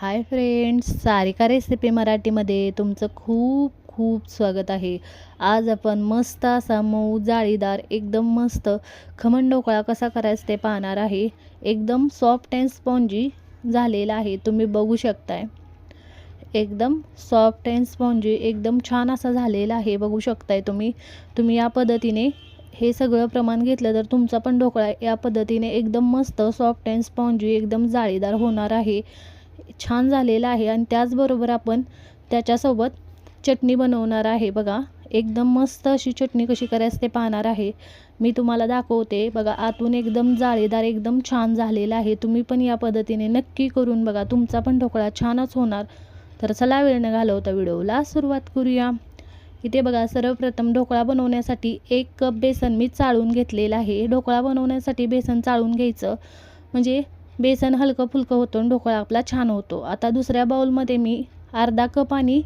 Hi friends Sarika recipe मराठीमध्ये तुमचं खूप खूप स्वागत आहे. आज आपण मस्त असा मऊ जाळीदार एकदम मस्त खमण ढोकळा कसा करायचा ते पाहणार आहे. एकदम सॉफ्ट अँड स्पॉन्जी झालेला आहे तुम्ही बघू शकताय. एकदम सॉफ्ट अँड स्पॉन्जी एकदम छान असा झालेला आहे बघू शकताय तुम्ही. तुम्ही या पद्धतीने हे सगळं प्रमाण घेतलं तर तुमचा पण ढोकळा या पद्धतीने एकदम मस्त सॉफ्ट अँड स्पॉन्जी एकदम जाळीदार होणार आहे. छान झालेला आहे आणि त्याचबरोबर आपण त्याच्यासोबत चटणी बनवणार आहे. बघा एकदम मस्त अशी चटणी कशी करायचं ते पाहणार आहे. मी तुम्हाला दाखवते. बघा आतून एकदम जाळीदार एकदम छान झालेला आहे. तुम्ही पण या पद्धतीने नक्की करून बघा. तुमचा पण ढोकळा छानच होणार. तर चला वेळ न घालवता व्हिडिओला सुरुवात करूया. इथे बघा सर्वप्रथम ढोकळा बनवण्यासाठी एक कप बेसन मी चाळून घेतलेलं आहे. ढोकळा बनवण्यासाठी बेसन चाळून घ्यायचं. म्हणजे बेसन हलकं फुलकं होतं आणि ढोकळा आपला छान होतो. आता दुसऱ्या बाउलमध्ये मी अर्धा कप आणि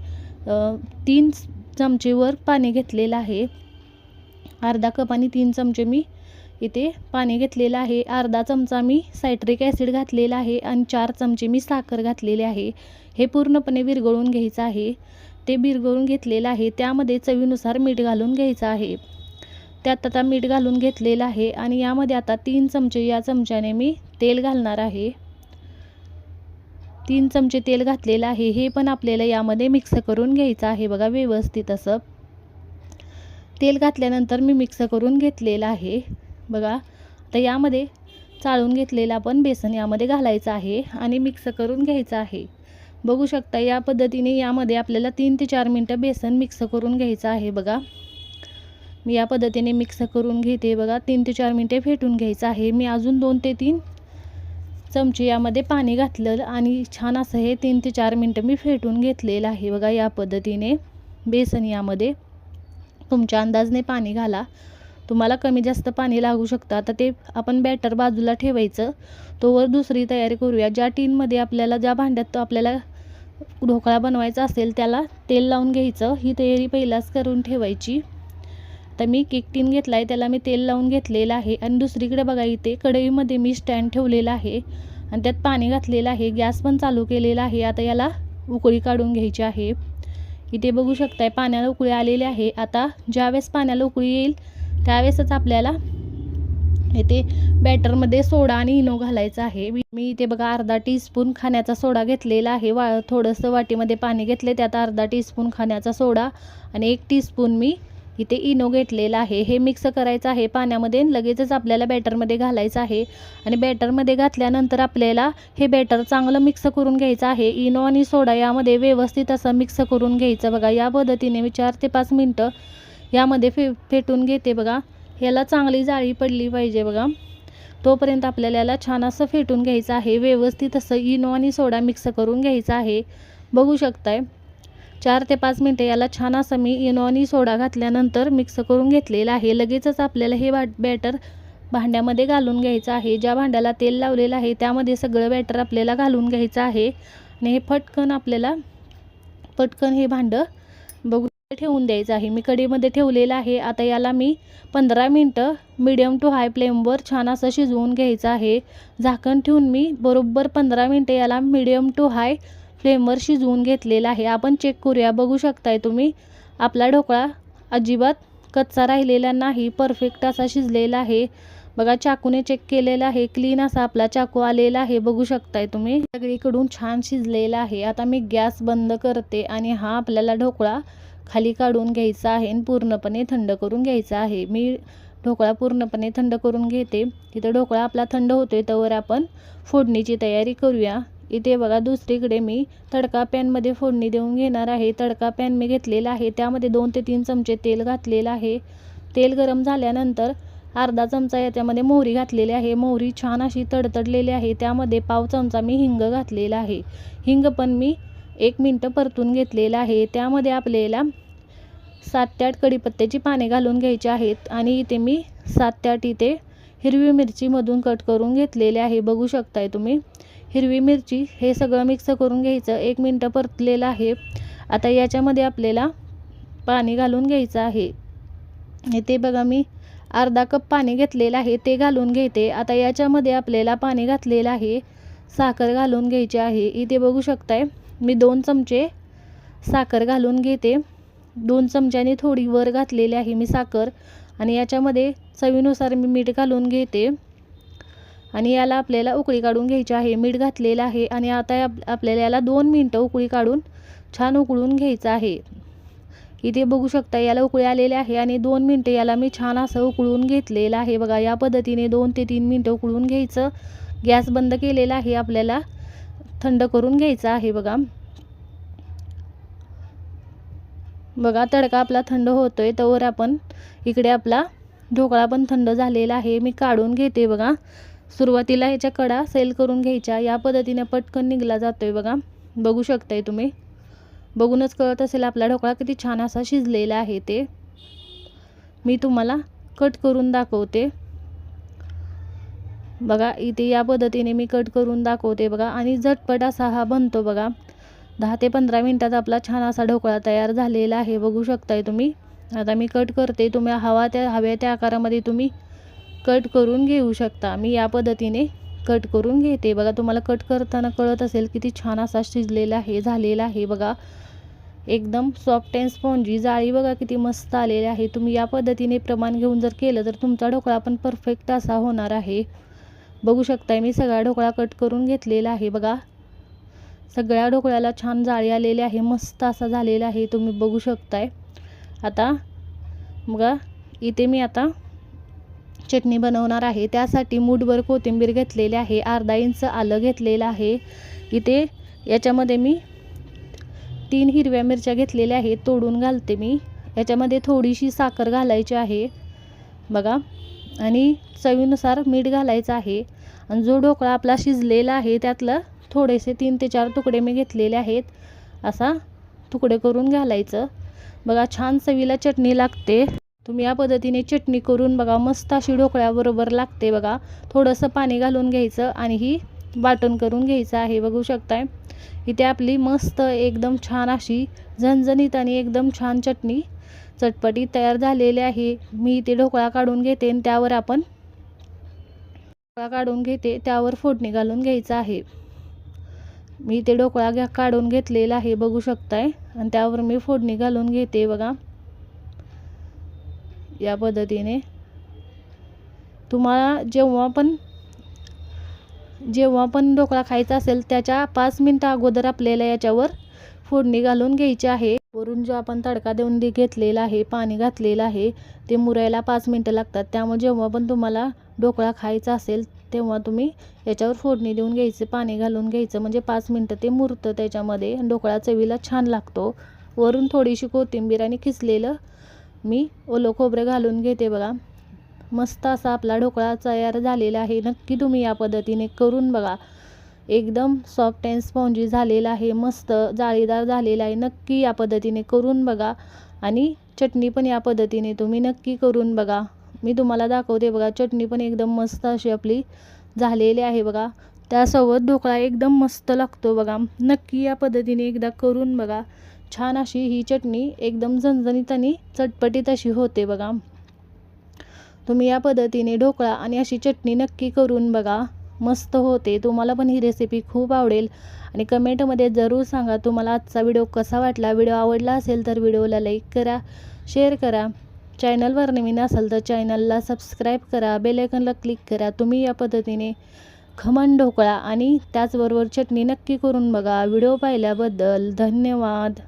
तीन चमचेवर पाणी घेतलेलं आहे. अर्धा कप आणि तीन चमचे मी इथे पाणी घेतलेलं आहे. अर्धा चमचा मी सायट्रिक ॲसिड घातलेला आहे आणि चार चमचे मी साखर घातलेले आहे. हे पूर्णपणे विरघळून घ्यायचं आहे. ते विरघळून घेतलेलं आहे. त्यामध्ये चवीनुसार मीठ घालून घ्यायचं आहे. त्यात आता मीठ घालून घेतलेलं आहे आणि यामध्ये आता तीन चमचे या चमच्याने मी तेल घालणार आहे. तीन चमचे तेल घातलेलं आहे. हे पण आपल्याला यामध्ये मिक्स करून घ्यायचं आहे बघा व्यवस्थित असं. तेल घातल्यानंतर मी मिक्स करून घेतलेलं आहे. बघा तर यामध्ये चाळून घेतलेलं आपण बेसन यामध्ये घालायचं आहे आणि मिक्स करून घ्यायचं आहे. बघू शकता या पद्धतीने यामध्ये आपल्याला तीन ते चार मिनटं बेसन मिक्स करून घ्यायचं आहे बघा. मी या पद्धतीने मिक्स करून घेते बघा. तीन ते चार मिनटे फेटून घ्यायचं आहे. मी अजून दोन ते तीन चमचे यामध्ये पाणी घातलं आणि छान असं हे तीन ते चार मिनटं मी फेटून घेतलेलं आहे बघा या पद्धतीने. बेसन यामध्ये तुमच्या अंदाजने पाणी घाला. तुम्हाला कमी जास्त पाणी लागू शकतं. आता ते आपण बॅटर बाजूला ठेवायचं. तोवर दुसरी तयारी करूया. ज्या टीनमध्ये आपल्याला ज्या भांड्यात आपल्याला ढोकळा बनवायचा असेल त्याला तेल लावून घ्यायचं. ही तयारी पहिलाच करून ठेवायची. आता मी केक टीन घेतला आहे त्याला मी तेल लावून घेतलेलं आहे. आणि दुसरीकडे बघा इथे कढईमध्ये मी स्टँड ठेवलेला आहे. आणि त्यात पाणी घातलेलं आहे गॅस पण चालू केलेला आहे. आता याला उकळी काढून घ्यायची आहे. इथे बघू शकताय पाण्याला उकळी आलेली आहे. आता ज्यावेळेस पाण्याला उकळी येईल त्यावेळेसच आपल्याला इथे बॅटरमध्ये सोडा आणि इनो घालायचा आहे. मी इथे बघा अर्धा टीस्पून खाण्याचा सोडा घेतलेला आहे. वा थोडंसं वाटीमध्ये पाणी घेतले त्यात अर्धा टीस्पून खाण्याचा सोडा आणि एक टीस्पून मी इथे इनो घेतलेला आहे. हे मिक्स करायचं आहे पाण्यामध्ये लगेचच आपल्याला बॅटरमध्ये घालायचं आहे. आणि बॅटरमध्ये घातल्यानंतर आपल्याला हे बॅटर चांगलं मिक्स करून घ्यायचं आहे. इनो आणि सोडा यामध्ये व्यवस्थित असं मिक्स करून घ्यायचं. बघा या पद्धतीने मी चार ते पाच मिनटं यामध्ये फे फेटून घेते बघा. याला चांगली जाळी पडली पाहिजे बघा. तोपर्यंत आपल्याला याला छान असं फेटून घ्यायचं आहे. व्यवस्थित असं इनो आणि सोडा मिक्स करून घ्यायचा आहे. बघू शकताय. चार ते पाच मिनटं याला छान असं मी इनॉनी सोडा घातल्यानंतर मिक्स करून घेतलेला आहे. लगेचच आपल्याला हे बाट बॅटर भांड्यामध्ये घालून घ्यायचं आहे. ज्या भांड्याला तेल लावलेलं आहे त्यामध्ये सगळं बॅटर आपल्याला घालून घ्यायचं आहे. आणि हे फटकन आपल्याला पटकन हे भांडं बघू ठेवून द्यायचं आहे. मी कडीमध्ये ठेवलेलं आहे. आता याला मी पंधरा मिनटं मिडियम टू हाय फ्लेमवर छान असं शिजवून घ्यायचं आहे. झाकण ठेवून मी बरोबर पंधरा मिनटं याला मिडियम टू हाय फ्लेमवर शिजवून घेतलेला आहे. आपण चेक करूया. बघू शकताय तुम्ही आपला ढोकळा अजिबात कच्चा राहिलेला नाही. परफेक्ट असा शिजलेला आहे. बघा चाकूने चेक केलेला आहे. क्लीन असा आपला चाकू आलेला आहे. बघू शकताय तुम्ही. सगळीकडून छान शिजलेला आहे. आता मी गॅस बंद करते आणि हा आपल्याला ढोकळा खाली काढून घ्यायचा आहे आणि पूर्णपणे थंड करून घ्यायचा आहे. मी ढोकळा पूर्णपणे थंड करून घेते. तिथं ढोकळा आपला थंड होतोय. त्यावर आपण फोडणीची तयारी करूया. इथे बघा दुसरीकडे मी तडका पॅनमध्ये फोडणी देऊन घेणार आहे. तडका पॅन मी घेतलेला आहे. त्यामध्ये दोन ते तीन चमचे तेल घातलेलं आहे. तेल गरम झाल्यानंतर अर्धा चमचा याच्यामध्ये मोहरी घातलेली आहे. मोहरी छान अशी तडतडलेली आहे. त्यामध्ये पाव चमचा मी हिंग घातलेला आहे. हिंग पण मी एक मिनटं परतून घेतलेलं आहे. त्यामध्ये आपल्याला सात ते आठ कडीपत्त्याची पाने घालून घ्यायची आहेत आणि इथे मी सात ते आठ इथे हिरवी मिरचीमधून कट करून घेतलेले आहे. बघू शकताय तुम्ही. हिरवी मिरची हे सगळं मिक्स करून घ्यायचं. एक मिनटं परतलेलं आहे. आता याच्यामध्ये आपल्याला पाणी घालून घ्यायचं आहे. ते बघा मी अर्धा कप पाणी घेतलेलं आहे. ते घालून घेते. आता याच्यामध्ये आपल्याला पाणी घातलेलं आहे. साखर घालून घ्यायची आहे. इथे बघू शकताय मी दोन चमचे साखर घालून घेते. दोन चमच्याने थोडी वर घातलेली आहे मी साखर. आणि याच्यामध्ये चवीनुसार मी मीठ घालून घेते. आणि याला आपल्याला उकळी काढून घ्यायची आहे. मीठ घातलेलं आहे आणि आता आप आपल्याला याला दोन मिनटं उकळी काढून छान उकळून घ्यायचं आहे. इथे बघू शकता याला उकळी आलेले आहे आणि दोन मिनटं याला मी छान असं उकळून घेतलेलं आहे. बघा या पद्धतीने दोन ते तीन मिनटं उकळून घ्यायचं. गॅस बंद केलेला आहे आपल्याला. थंड करून घ्यायचं आहे बघा. बघा तडका आपला थंड होतोय. तोवर आपण इकडे आपला ढोकळा पण थंड झालेला आहे. मी काढून घेते बघा. सुरुवातीला ह्याच्या कडा सेल करून घ्यायच्या. या पद्धतीने पटकन निघला आहे बघा. बघू शकताय तुम्ही. बघूनच कळत असेल आपला ढोकळा किती छान असा शिजलेला आहे ते. मी तुम्हाला कट करून दाखवते. बघा इथे या पद्धतीने मी कट करून दाखवते बघा. आणि झटपट असा हा बनतो बघा. दहा ते पंधरा मिनटात आपला छान असा ढोकळा तयार झालेला आहे. बघू शकताय तुम्ही. आता मी कट करते. तुम्ही हवा त्या हव्या त्या आकारामध्ये तुम्ही कट करून घेऊ शकता. मी या पद्धतीने कट करून घेते. बघा तुम्हाला कट करताना कळत असेल किती छान असा शिजलेला आहे झालेला आहे बघा. एकदम सॉफ्ट अँड स्पॉन्जी जाळी बघा किती मस्त आलेली आहे. तुम्ही या पद्धतीने प्रमाण घेऊन जर केलं तर तुमचा ढोकळा पण परफेक्ट असा होणार आहे. बघू शकताय मी सगळा ढोकळा कट करून घेतलेला आहे बघा. सगळ्या ढोकळ्याला छान जाळी आलेली आहे मस्त असा झालेला आहे तुम्ही बघू शकताय. आता बघा इथे मी आता चटणी बनवणार आहे. त्यासाठी मूठभर कोथिंबीर घेतलेली आहे. अर्धा इंच आलं घेतलेलं आहे. इथे याच्यामध्ये मी तीन हिरव्या मिरच्या घेतलेल्या आहेत. तोडून घालते मी. याच्यामध्ये थोडीशी साखर घालायची आहे. बघा. आणि चवीनुसार मीठ घालायचं आहे. आणि जो ढोकळा आपला शिजलेला आहे त्यातलं थोडेसे तीन ते चार तुकडे मी घेतलेले आहेत. असा तुकडे करून घालायचं. बघा छान चवीला चटणी लागते. तुम्ही या पद्धतीने चटणी करून बघा मस्त अशी ढोकळ्याबरोबर लागते बघा. थोडंसं पाणी घालून घ्यायचं आणि ही वाटण करून घ्यायचं आहे बघू शकताय. इथे आपली मस्त एकदम छान अशी झणझणीत आणि एकदम छान चटणी चटपटी तयार झालेली आहे. मी इथे ढोकळा काढून घेते आणि त्यावर आपण ढोकळा काढून घेते त्यावर फोडणी घालून घ्यायचं आहे. मी इथे ढोकळा घ्या काढून घेतलेला आहे बघू शकताय. आणि त्यावर मी फोडणी घालून घेते बघा. या पद्धतीने. तुम्हाला जेव्हा पण जेव्हा पण ढोकळा खायचा असेल त्याच्या पाच मिनटं अगोदर आपल्याला याच्यावर फोडणी घालून घ्यायची आहे. वरून जो आपण तडका देऊन घेतलेला आहे पाणी घातलेलं आहे ते मुरायला पाच मिनटं लागतात. त्यामुळे जेव्हा पण तुम्हाला ढोकळा खायचा असेल तेव्हा तुम्ही याच्यावर फोडणी देऊन घ्यायचं पाणी घालून घ्यायचं. म्हणजे पाच मिनटं ते मुरतं त्याच्यामध्ये. ढोकळा चवीला छान लागतो. वरून थोडीशी कोथिंबीर आणि खिसलेलं मी ओलं खोबरं घालून घेते बघा. मस्त असा आपला ढोकळा तयार झालेला आहे. नक्की तुम्ही या पद्धतीने करून बघा. एकदम सॉफ्ट अँड स्पॉन्जी झालेला आहे. मस्त जाळीदार झालेला आहे. नक्की या पद्धतीने करून बघा. आणि चटणी पण या पद्धतीने तुम्ही नक्की करून बघा. मी तुम्हाला दाखवते बघा. चटणी पण एकदम मस्त अशी आपली झालेली आहे बघा. त्यासोबत ढोकळा एकदम मस्त लागतो बघा. नक्की या पद्धतीने एकदा करून बघा. छान अशी ही चटणी एकदम झणझणीत आणि चटपटीत अशी होते बघा. तुम्ही या पद्धतीने ढोकळा आणि अशी चटणी नक्की करून बघा. मस्त होते. तुम्हाला पण ही रेसिपी खूप आवडेल. आणि कमेंटमध्ये जरूर सांगा तुम्हाला आजचा व्हिडिओ कसा वाटला. व्हिडिओ आवडला असेल तर व्हिडिओला लाईक करा शेअर करा. चॅनलवर नवीन असाल तर चॅनलला सबस्क्राईब करा. बेलायकनला क्लिक करा. तुम्ही या पद्धतीने खमण ढोकळा आणि त्याचबरोबर चटणी नक्की करून बघा. व्हिडिओ पाहिल्याबद्दल धन्यवाद.